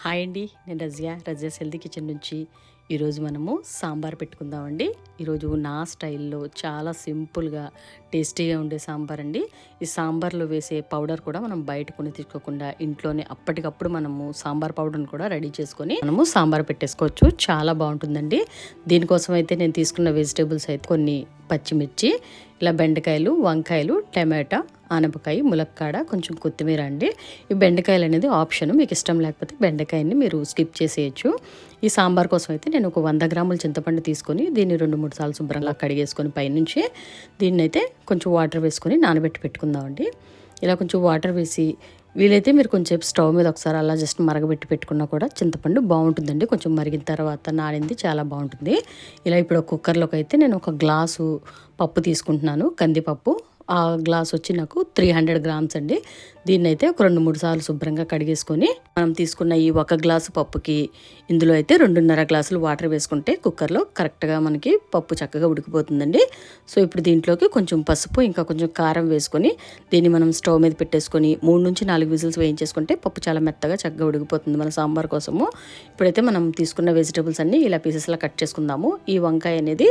Hi అండి నేను Razia. Razia's healthy kitchen నుంచి ఈరోజు మనము సాంబార్ పెట్టుకుందామండి. ఈరోజు నా స్టైల్లో చాలా సింపుల్గా టేస్టీగా ఉండే సాంబార్ అండి. ఈ సాంబార్లో వేసే పౌడర్ కూడా మనం బయట కొని తీసుకోకుండా ఇంట్లోనే అప్పటికప్పుడు మనము సాంబార్ పౌడర్ని కూడా రెడీ చేసుకొని మనము సాంబార్ పెట్టేసుకోవచ్చు. చాలా బాగుంటుందండి. దీనికోసం అయితే నేను తీసుకున్న వెజిటేబుల్స్ అయితే కొన్ని పచ్చిమిర్చి ఇలా బెండకాయలు వంకాయలు టమాటా ఆనపకాయ ములక్కాడ కొంచెం కొత్తిమీర అండి. ఈ బెండకాయలు అనేది ఆప్షన్. మీకు ఇష్టం లేకపోతే బెండకాయని మీరు స్కిప్ చేసేయచ్చు. ఈ సాంబార్ కోసం అయితే నేను నేను ఒక వంద గ్రాముల చింతపండు తీసుకొని దీన్ని రెండు మూడు సార్లు శుభ్రంగా కడిగేసుకొని పైనుంచి దీన్ని అయితే కొంచెం వాటర్ వేసుకొని నానబెట్టి పెట్టుకుందామండి. ఇలా కొంచెం వాటర్ వేసి వీలైతే మీరు కొంచెం స్టవ్ మీద ఒకసారి అలా జస్ట్ మరగబెట్టి పెట్టుకున్నా కూడా చింతపండు బాగుంటుందండి. కొంచెం మరిగిన తర్వాత నానింది చాలా బాగుంటుంది. ఇలా ఇప్పుడు కుక్కర్లోకి అయితే నేను ఒక గ్లాసు పప్పు తీసుకుంటున్నాను కందిపప్పు. ఆ గ్లాస్ వచ్చి నాకు త్రీ హండ్రెడ్ గ్రామ్స్ అండి. దీన్ని అయితే ఒక రెండు మూడు సార్లు శుభ్రంగా కడిగేసుకొని మనం తీసుకున్న ఈ ఒక గ్లాసు పప్పుకి ఇందులో అయితే రెండున్నర గ్లాసులు వాటర్ వేసుకుంటే కుక్కర్లో కరెక్ట్గా మనకి పప్పు చక్కగా ఉడికిపోతుందండి. సో ఇప్పుడు దీంట్లోకి కొంచెం పసుపు ఇంకా కొంచెం కారం వేసుకొని దీన్ని మనం స్టవ్ మీద పెట్టేసుకొని మూడు నుంచి నాలుగు విజిల్స్ వేయించేసుకుంటే పప్పు చాలా మెత్తగా చక్కగా ఉడికిపోతుంది మన సాంబార్ కోసము. ఇప్పుడైతే మనం తీసుకున్న వెజిటబుల్స్ అన్నీ ఇలా పీసెస్లా కట్ చేసుకుందాము. ఈ వంకాయ అనేది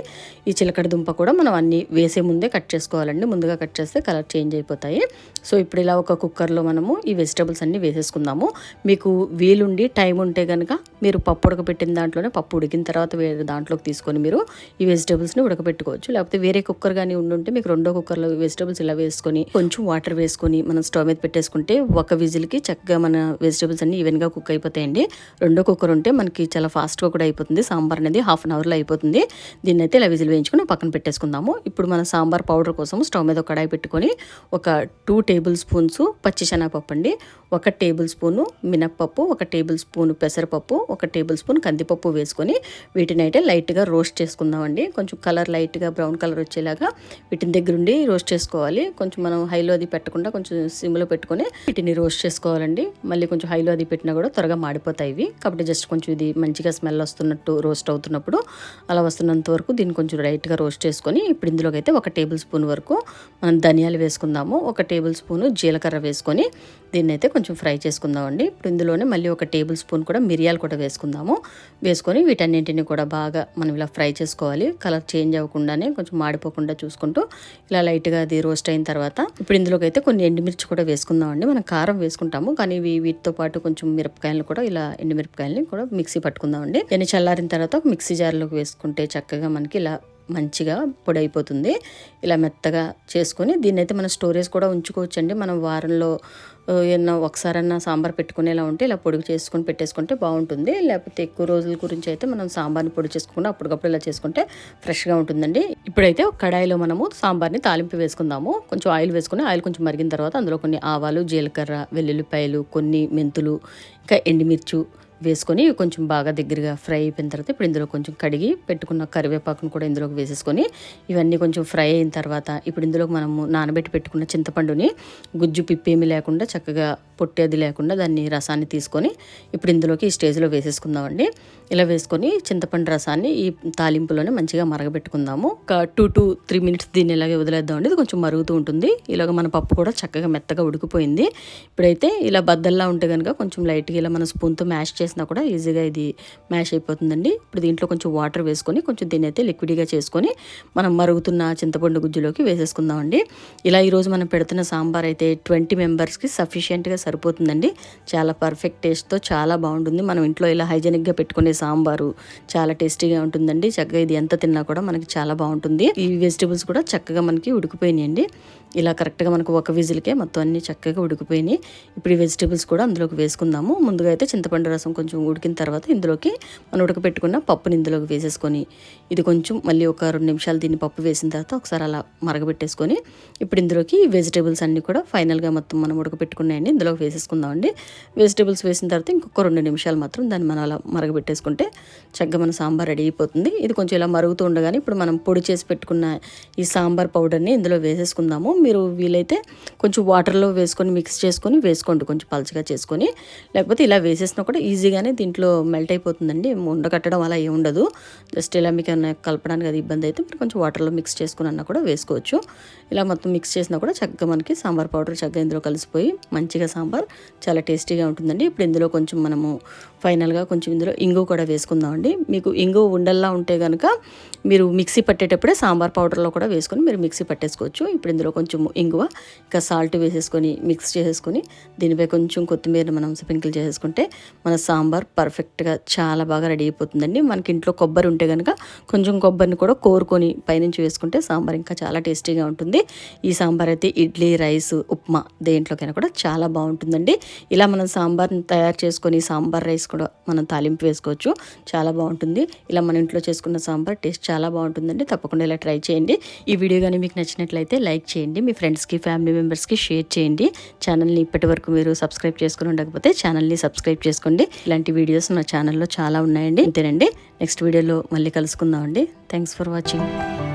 ఈ చిలకడ దుంప కూడా మనం అన్ని వేసే ముందే కట్ చేసుకోవాలండి. ముందుగా కట్ చేస్తే కలర్ చేంజ్ అయిపోతాయి. సో ఇప్పుడు ఇలా ఒక కుక్కర్లో మనము ఈ వెజిటబుల్స్ అన్నీ వేసేసుకుందాము. మీకు వీలుండి టైం ఉంటే కనుక మీరు పప్పు ఉడకబెట్టిన దాంట్లోనే పప్పు ఉడికిన తర్వాత వేరే దాంట్లోకి తీసుకొని మీరు ఈ వెజిటబుల్స్ని ఉడకబెట్టుకోవచ్చు. లేకపోతే వేరే కుక్కర్ కానీ ఉండుంటే మీకు రెండో కుక్కర్లో వెజిటబుల్స్ ఇలా వేసుకొని కొంచెం వాటర్ వేసుకొని మనం స్టవ్ మీద పెట్టేసుకుంటే ఒక విజిల్కి చక్కగా మన వెజిటబుల్స్ అన్ని ఈవెన్గా కుక్ అయిపోతాయండి. రెండో కుక్కర్ ఉంటే మనకి చాలా ఫాస్ట్గా కూడా అయిపోతుంది. సాంబార్ అనేది హాఫ్ అన్ అవర్లో అయిపోతుంది. దీన్ని అయితే ఇలా విజిల్ వేయించుకొని పక్కన పెట్టేసుకుందాము. ఇప్పుడు మన సాంబార్ పౌడర్ కోసం స్టవ్ మీద ఒక కడాయి పెట్టుకొని ఒక టూ టేబుల్ స్పూన్స్ పచ్చిశనగపప్పు అండి ఒక టేబుల్ స్పూను మినప్పప్పు ఒక టేబుల్ స్పూన్ పెసరపప్పు ఒక టేబుల్ స్పూన్ కందిపప్పు వేసుకొని వీటిని అయితే లైట్గా రోస్ట్ చేసుకుందామండి. కొంచెం కలర్ లైట్గా బ్రౌన్ కలర్ వచ్చేలాగా వీటిని దగ్గరుండి రోస్ట్ చేసుకోవాలి. కొంచెం మనం హైలో అది పెట్టకుండా కొంచెం సిమ్లో పెట్టుకొని వీటిని రోస్ట్ చేసుకోవాలండి. మళ్ళీ కొంచెం హైలో అది పెట్టినా కూడా త్వరగా మాడిపోతాయి ఇవి. కాబట్టి జస్ట్ కొంచెం ఇది మంచిగా స్మెల్ వస్తున్నట్టు రోస్ట్ అవుతున్నప్పుడు అలా వస్తున్నంత వరకు దీన్ని కొంచెం లైట్గా రోస్ట్ చేసుకొని ఇప్పుడు ఇందులోకి అయితే ఒక టేబుల్ స్పూన్ వరకు ధనియాలు వేసుకుందాము. ఒక టేబుల్ స్పూను జీలకర్ర వేసుకొని దీన్ని అయితే కొంచెం ఫ్రై చేసుకుందామండి. ఇప్పుడు ఇందులోనే మళ్ళీ ఒక టేబుల్ స్పూన్ కూడా మిరియాలు కూడా వేసుకుందాము. వేసుకొని వీటన్నింటిని కూడా బాగా మనం ఇలా ఫ్రై చేసుకోవాలి. కలర్ చేంజ్ అవ్వకుండానే కొంచెం మాడిపోకుండా చూసుకుంటూ ఇలా లైట్గా అది రోస్ట్ అయిన తర్వాత ఇప్పుడు ఇందులోకి అయితే కొన్ని ఎండుమిర్చి కూడా వేసుకుందామండి. మనం కారం వేసుకుంటాము. కానీ వీటితో పాటు కొంచెం మిరపకాయలను కూడా ఇలా ఎండుమిరపకాయలని కూడా మిక్సీ పట్టుకుందామండి. దీన్ని చల్లారిన తర్వాత మిక్సీ జార్లోకి వేసుకుంటే చక్కగా మనకి ఇలా మంచిగా పొడి అయిపోతుంది ఇలా మెత్తగా చేసుకొని దీన్ని అయితే మనం స్టోరేజ్ కూడా ఉంచుకోవచ్చండి. మనం వారంలో ఏమన్నా ఒకసారన్నా సాంబార్ పెట్టుకునేలా ఉంటే ఇలా పొడి చేసుకొని పెట్టేసుకుంటే బాగుంటుంది. లేకపోతే ఎక్కువ రోజుల గురించి అయితే మనం సాంబార్ని పొడి చేసుకుండా అప్పటికప్పుడు ఇలా చేసుకుంటే ఫ్రెష్గా ఉంటుందండి. ఇప్పుడైతే ఒక కడాయిలో మనము సాంబార్ని తాలింపు వేసుకుందాము. కొంచెం ఆయిల్ వేసుకుని ఆయిల్ కొంచెం మరిగిన తర్వాత అందులో కొన్ని ఆవాలు జీలకర్ర వెల్లుల్లిపాయలు కొన్ని మెంతులు ఇంకా ఎండుమిర్చు వేసుకొని కొంచెం బాగా దగ్గరగా ఫ్రై అయిపోయిన తర్వాత ఇప్పుడు ఇందులో కొంచెం కడిగి పెట్టుకున్న కరివేపాకును కూడా ఇందులోకి వేసేసుకొని ఇవన్నీ కొంచెం ఫ్రై అయిన తర్వాత ఇప్పుడు ఇందులోకి మనము నానబెట్టి పెట్టుకున్న చింతపండుని గుజ్జు పిప్పేమి లేకుండా చక్కగా పొట్టేది లేకుండా దాన్ని రసాన్ని తీసుకొని ఇప్పుడు ఇందులోకి ఈ స్టేజ్లో వేసేసుకుందామండి. ఇలా వేసుకొని చింతపండు రసాన్ని ఈ తాలింపులోనే మంచిగా మరగబెట్టుకుందాము. ఒక టూ టు త్రీ మినిట్స్ దీన్ని ఇలాగే వదిలేద్దామండి. ఇది కొంచెం మరుగుతూ ఉంటుంది. ఇలాగ మన పప్పు కూడా చక్కగా మెత్తగా ఉడికిపోయింది. ఇప్పుడైతే ఇలా బద్దల్లా ఉంటే కనుక కొంచెం లైట్గా ఇలా మన స్పూన్తో మ్యాష్ చేసి చేసినా కూడా ఈజీగా ఇది మ్యాష్ అయిపోతుందండి. ఇప్పుడు దీంట్లో కొంచెం వాటర్ వేసుకొని కొంచెం దీన్ని అయితే లిక్విడ్గా చేసుకొని మనం మరుగుతున్న చింతపండు గుజ్జులోకి వేసేసుకుందామండి. ఇలా ఈరోజు మనం పెడుతున్న సాంబార్ అయితే ట్వంటీ మెంబర్స్కి సఫిషియెంట్గా సరిపోతుందండి. చాలా పర్ఫెక్ట్ టేస్ట్తో చాలా బాగుంటుంది. మనం ఇంట్లో ఇలా హైజెనిక్గా పెట్టుకునే సాంబారు చాలా టేస్టీగా ఉంటుందండి. చక్కగా ఇది ఎంత తిన్నా కూడా మనకి చాలా బాగుంటుంది. ఈ వెజిటేబుల్స్ కూడా చక్కగా మనకి ఉడికిపోయినాయండి. ఇలా కరెక్ట్గా మనకు ఒక విజిల్కే మొత్తం అన్ని చక్కగా ఉడికిపోయినాయి. ఇప్పుడు ఈ వెజిటేబుల్స్ కూడా అందులోకి వేసుకుందాము. ముందుగా అయితే చింతపండు రసం కొంచెం ఉడికిన తర్వాత ఇందులోకి మనం ఉడకపెట్టుకున్న పప్పుని ఇందులోకి వేసేసుకొని ఇది కొంచెం మళ్ళీ ఒక రెండు నిమిషాలు దీన్ని పప్పు వేసిన తర్వాత ఒకసారి అలా మరగబెట్టేసుకొని ఇప్పుడు ఇందులోకి వెజిటేబుల్స్ అన్నీ కూడా ఫైనల్గా మొత్తం మనం ఉడకపెట్టుకున్నాయండి ఇందులోకి వేసేసుకుందామండి. వెజిటేబుల్స్ వేసిన తర్వాత ఇంకొక రెండు నిమిషాలు మాత్రం దాన్ని మనం అలా మరగబెట్టేసుకుంటే చక్కగా మన సాంబార్ రెడీ అయిపోతుంది. ఇది కొంచెం ఇలా మరుగుతూ ఉండగానే ఇప్పుడు మనం పొడి చేసి పెట్టుకున్న ఈ సాంబార్ పౌడర్ని ఇందులో వేసేసుకుందాము. మీరు వీలైతే కొంచెం వాటర్లో వేసుకొని మిక్స్ చేసుకొని వేసుకోండి కొంచెం పలచగా చేసుకొని. లేకపోతే ఇలా వేసేసినా కూడా ఈజీగానే దీంట్లో మెల్ట్ అయిపోతుందండి. ఉండకట్టడం అలా ఏమి ఉండదు. జస్ట్ ఇలా మీకు ఏమైనా కలపడానికి అది ఇబ్బంది అయితే మీరు కొంచెం వాటర్లో మిక్స్ చేసుకుని అన్నా కూడా వేసుకోవచ్చు. ఇలా మొత్తం మిక్స్ చేసినా కూడా చక్కగా మనకి సాంబార్ పౌడర్ చక్కగా ఇందులో కలిసిపోయి మంచిగా సాంబార్ చాలా టేస్టీగా ఉంటుందండి. ఇప్పుడు ఇందులో కొంచెం మనము ఫైనల్గా కొంచెం ఇందులో ఇంగు కూడా వేసుకుందామండి. మీకు ఇంగు ఉండల్లా ఉంటే కనుక మీరు మిక్సీ పట్టేటప్పుడే సాంబార్ పౌడర్లో కూడా వేసుకొని మీరు మిక్సీ పట్టేసుకోవచ్చు. ఇప్పుడు ఇందులో కొంచెం ఇంగువ ఇంకా సాల్ట్ వేసేసుకొని మిక్స్ చేసేసుకొని దీనిపై కొంచెం కొత్తిమీర మనం స్ప్రింకిల్ చేసేసుకుంటే మన సాంబార్ పర్ఫెక్ట్గా చాలా బాగా రెడీ అయిపోతుందండి. మనకి ఇంట్లో కొబ్బరి ఉంటే కనుక కొంచెం కొబ్బరిని కూడా కోరుకొని పైనుంచి వేసుకుంటే సాంబార్ ఇంకా చాలా టేస్టీగా ఉంటుంది. ఈ సాంబార్ అయితే ఇడ్లీ రైస్ ఉప్మా దేంట్లోకైనా కూడా చాలా బాగుంటుందండి. ఇలా మనం సాంబార్ని తయారు చేసుకొని సాంబార్ రైస్ కూడా మనం తాలింపు వేసుకోవచ్చు. చాలా బాగుంటుంది. ఇలా మన ఇంట్లో చేసుకున్న సాంబార్ టేస్ట్ చాలా బాగుంటుందండి. తప్పకుండా ఇలా ట్రై చేయండి. ఈ వీడియో కానీ మీకు నచ్చినట్లయితే లైక్ చేయండి. మీ ఫ్రెండ్స్కి ఫ్యామిలీ మెంబర్స్కి షేర్ చేయండి. ఛానల్ని ఇప్పటి వరకు మీరు సబ్స్క్రైబ్ చేసుకుని ఉండకపోతే ఛానల్ని సబ్స్క్రైబ్ చేసుకోండి. ఇలాంటి వీడియోస్ నా ఛానల్లో చాలా ఉన్నాయండి. అంతేనండి. నెక్స్ట్ వీడియోలో మళ్ళీ కలుసుకుందామండి. Thanks for watching